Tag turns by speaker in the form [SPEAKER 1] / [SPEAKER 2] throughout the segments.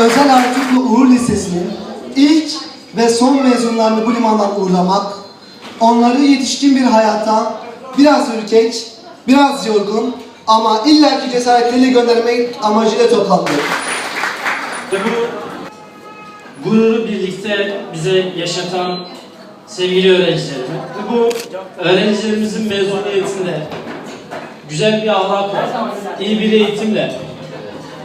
[SPEAKER 1] Özel Ertuğrul Uğur Lisesi'nin ve son mezunlarını bu limandan uğurlamak, onları yetişkin bir hayata biraz ürkek, biraz yorgun ama illaki cesaretleriyle göndermek amacıyla toplandık.
[SPEAKER 2] Ve bu gururu birlikte bize yaşatan sevgili öğrencilerime ve bu öğrencilerimizin mezuniyetinde güzel bir ahlakla, iyi bir eğitimle,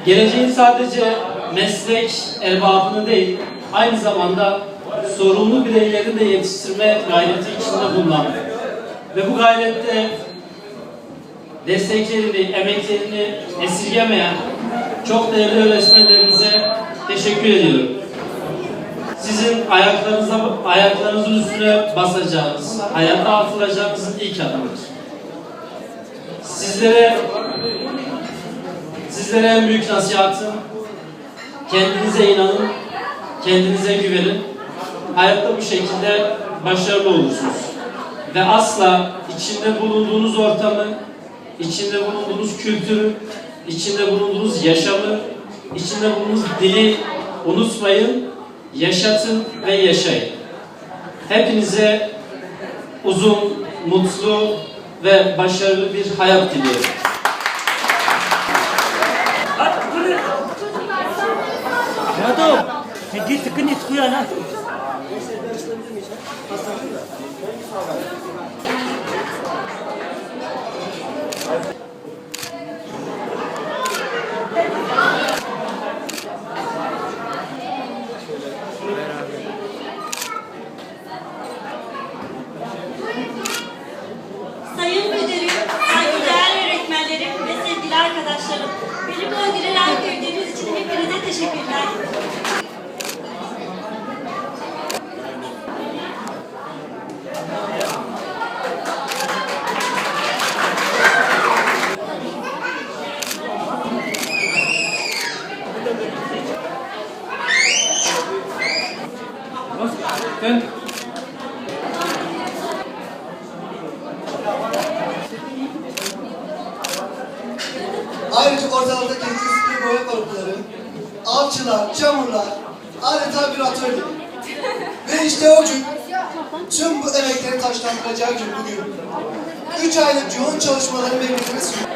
[SPEAKER 2] geleceğin sadece meslek erbabını değil, aynı zamanda sorumlu bireyleri de yetiştirme gayreti içinde bulunan ve bu gayrette desteklerini, emeklerini esirgemeyen çok değerli öğretmenlerimize teşekkür ediyorum. Sizin ayaklarınıza, ayaklarınızın üstüne basacağınız, hayata atılacağınızın ilk adımıdır. Sizlere sizlere en büyük nasihatım kendinize inanın, kendinize güvenin. Hayatta bu şekilde başarılı olursunuz. Ve asla içinde bulunduğunuz ortamı, içinde bulunduğunuz kültürü, içinde bulunduğunuz yaşamı, içinde bulunduğunuz dili unutmayın, yaşatın ve yaşayın. Hepinize uzun, mutlu ve başarılı bir hayat diliyorum.
[SPEAKER 3] Madam, hindi tikinit ko yan ha.
[SPEAKER 4] Sayın
[SPEAKER 1] Ayrıca ortalarda geçtiği sprey boya korkuları, avcılar, çamurlar, adeta bir atölye. Ve işte o gün, tüm bu emeklerin taşlandıracağı gün bugün. Üç aylık yoğun çalışmaların bekletini sunuyor.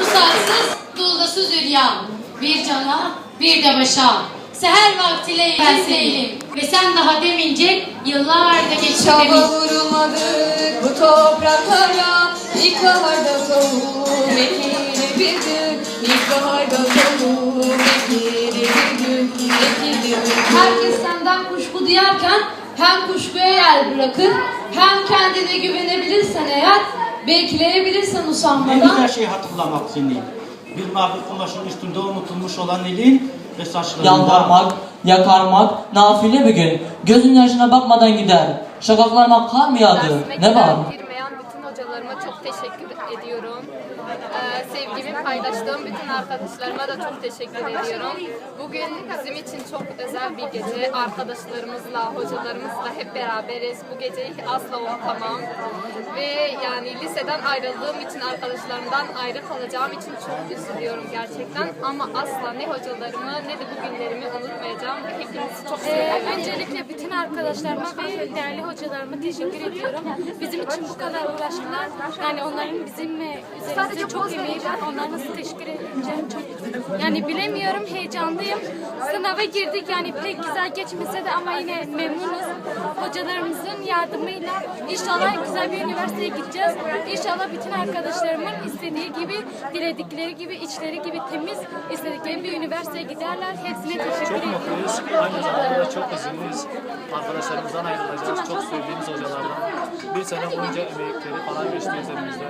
[SPEAKER 5] Usaksız, dulgasız üryan. Bir cana, bir de başa. Seher vaktiyle ben senin. Ve sen daha demince yıllarda geçti
[SPEAKER 6] Çaba
[SPEAKER 5] demin.
[SPEAKER 6] vurulmadık bu topraklara İlkbaharda tohum ekilir bir gün İlkbaharda tohum ekilir bir gün Ekilir bir gün
[SPEAKER 7] Herkes senden kuşku duyarken hem kuşkuya yer bırakır hem kendine güvenebilirsen eğer bekleyebilirsen
[SPEAKER 3] En
[SPEAKER 7] usanmadan
[SPEAKER 3] güzel şey hatırlamak seni. Bir mavi kumaşın üstünde unutulmuş olan elin ve saçlarında.
[SPEAKER 8] Yalvarmak, yakarmak, nafile bir gün. Gözün yaşına bakmadan gider. Şakaklarıma kar mı yağdı?
[SPEAKER 9] Dersime
[SPEAKER 8] Ne var?
[SPEAKER 9] girmeyen bütün hocalarıma çok teşekkür ediyorum. Ee, sevgimi paylaştığım bütün arkadaşlarıma da çok teşekkür ediyorum. Bugün bizim için çok özel bir gece. Arkadaşlarımızla, hocalarımızla hep beraberiz. Bu geceyi asla unutamam. Ve yani liseden ayrıldığım için, arkadaşlarımdan ayrı kalacağım için çok üzülüyorum gerçekten. Ama asla ne hocalarımı ne de bu günlerimi unutmayacağım. Hepinizi çok
[SPEAKER 10] Ee,
[SPEAKER 9] seviyorum.
[SPEAKER 10] öncelikle bütün arkadaşlarıma ve değerli hocalarıma teşekkür ediyorum. Bizim için bu kadar uğraştılar. Yani onların bizim e, üzerimizde çok emeği var. Onlara nasıl teşekkür edeceğim çok yani bilemiyorum. Heyecanlıyım. Sınava girdik yani pek güzel geçmese de ama yine memnunuz. Hocalarımızın yardımıyla inşallah güzel bir üniversiteye gideceğiz. İnşallah bütün arkadaşlarımın istediği gibi, diledikleri gibi, içleri gibi temiz istedikleri bir üniversiteye giderler. Hepsine teşekkür ediyorum.
[SPEAKER 11] Aynı zamanda çok üzgünüz. Arkadaşlarımızdan ayrılacağız. Çok sevdiğimiz hocalardan. Bir sene boyunca emekleri falan geçti üzerimizde.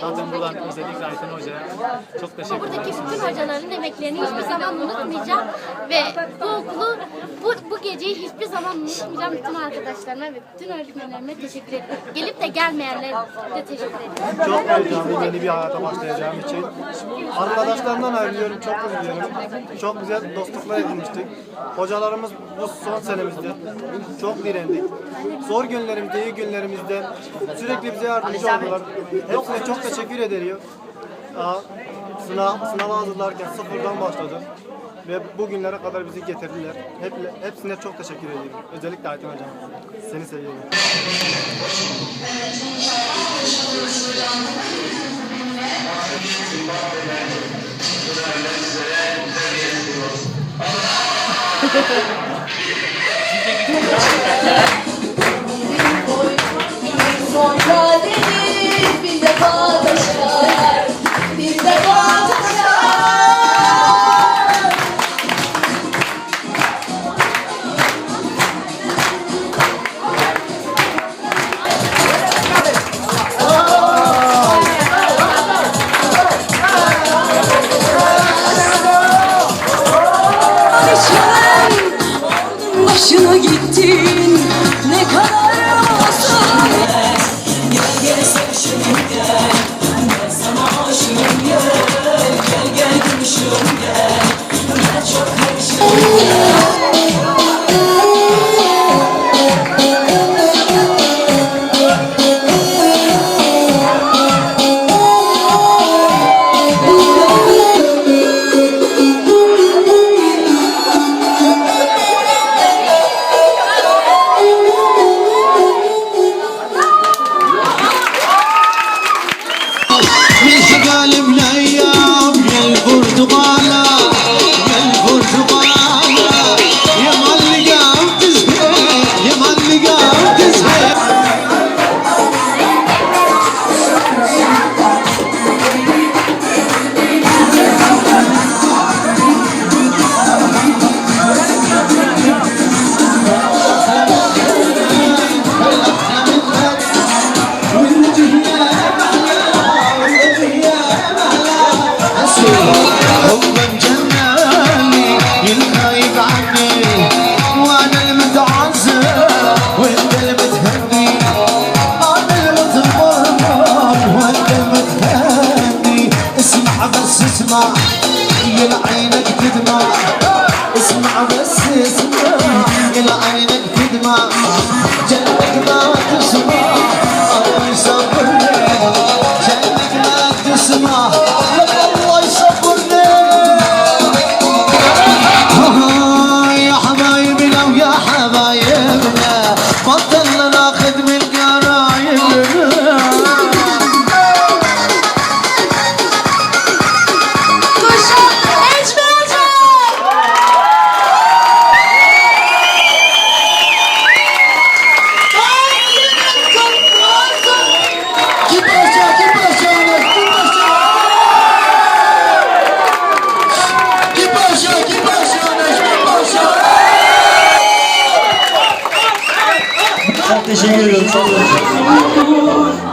[SPEAKER 11] Zaten buradan özellikle Ayten Hoca'ya çok teşekkür
[SPEAKER 10] Buradaki
[SPEAKER 11] ederiz.
[SPEAKER 10] bütün hocaların emeklerini hiçbir zaman unutmayacağım ve bu okulu bu, bu geceyi hiçbir zaman unutmayacağım bütün arkadaşlarıma ve bütün öğretmenlerime teşekkür ederim. Gelip de gelmeyenlere de teşekkür ederim.
[SPEAKER 11] Çok heyecanlı yeni bir hayata başlayacağım için. Arkadaşlarımdan ayrılıyorum, çok üzülüyorum. Çok güzel dostluklar edinmiştik. Hocalarımız bu son senemizde çok direndik. Zor günlerimizde, iyi günlerimizde sürekli bize yardımcı oldular. Hepsine çok teşekkür ediyorum. Aa, Sınav, hazırlarken sıfırdan başladım. Ve bugünlere kadar bizi getirdiler. Hep, hepsine çok teşekkür ediyorum. Özellikle Ayten Hocam. Seni seviyorum.
[SPEAKER 6] Sonra bir defa taşar, bir defa taşar. Başına gittin ne kadar masum gel gümüşüm gel Ben çok
[SPEAKER 12] بس اسمع يا عينك تدمع. اسمع بس اسمع. يا عينك تدمع.
[SPEAKER 3] Çok teşekkür ediyorum. Çok teşekkür ederim.